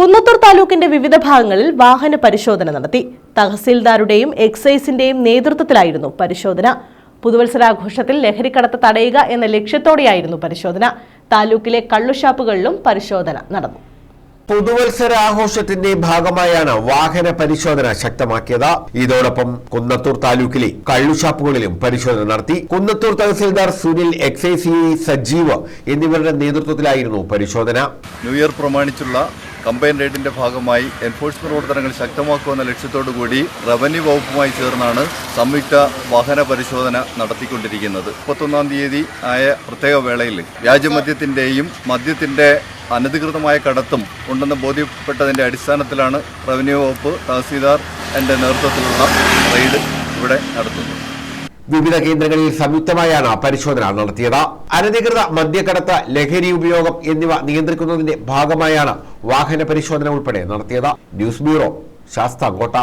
കുന്നത്തൂർ താലൂക്കിന്റെ വിവിധ ഭാഗങ്ങളിൽ വാഹന പരിശോധന നടത്തി. തഹസീൽദാരുടെയും എക്സൈസിന്റെയും നേതൃത്വത്തിലായിരുന്നു പരിശോധന. പുതുവത്സരാഘോഷത്തിൽ ലഹരിക്കടത്ത് തടയുക എന്ന ലക്ഷ്യത്തോടെയായിരുന്നു പരിശോധന. താലൂക്കിലെ കള്ളുഷാപ്പുകളിലും പരിശോധന നടന്നു. പുതുവത്സരാഘോഷത്തിന്റെ ഭാഗമായാണ് വാഹന പരിശോധന ശക്തമാക്കിയത്. ഇതോടൊപ്പം കുന്നത്തൂർ താലൂക്കിലെ കള്ളുഷാപ്പുകളിലും പരിശോധന നടത്തി. കുന്നത്തൂർ തഹസീൽദാർ സുനിൽ എക്സൈസി സജീവ് എന്നിവരുടെ നേതൃത്വത്തിലായിരുന്നു പരിശോധന. ന്യൂ ഇയർ പ്രമാണിച്ചുള്ള കമ്പൈൻ റെയ്ഡിന്റെ ഭാഗമായി എൻഫോഴ്സ്മെന്റ് പ്രവർത്തനങ്ങൾ ശക്തമാക്കുമെന്ന ലക്ഷ്യത്തോടു കൂടി റവന്യൂ വകുപ്പുമായി ചേർന്നാണ് സംയുക്ത വാഹന പരിശോധന നടത്തിക്കൊണ്ടിരിക്കുന്നത്. മുപ്പത്തൊന്നാം തീയതി ആയ പ്രത്യേക വേളയിൽ വ്യാജമദ്യത്തിന്റെയും മദ്യത്തിന്റെ അനധികൃതമായ കടത്തും ഉണ്ടെന്ന് ബോധ്യപ്പെട്ടതിന്റെ അടിസ്ഥാനത്തിലാണ് റവന്യൂ വകുപ്പ് തഹസീൽദാർ എന്റെ നേതൃത്വത്തിലുള്ള റെയ്ഡ് ഇവിടെ നടത്തുന്നത്. വിവിധ കേന്ദ്രങ്ങളിൽ സംയുക്തമായാണ് പരിശോധന നടത്തിയത്. അനധികൃത മദ്യക്കടത്ത് ലഹരി ഉപയോഗം എന്നിവ നിയന്ത്രിക്കുന്നതിന്റെ ഭാഗമായാണ് വാഹന പരിശോധന ഉൾപ്പെടെ നടത്തിയത്. News bureau Sasthamcotta.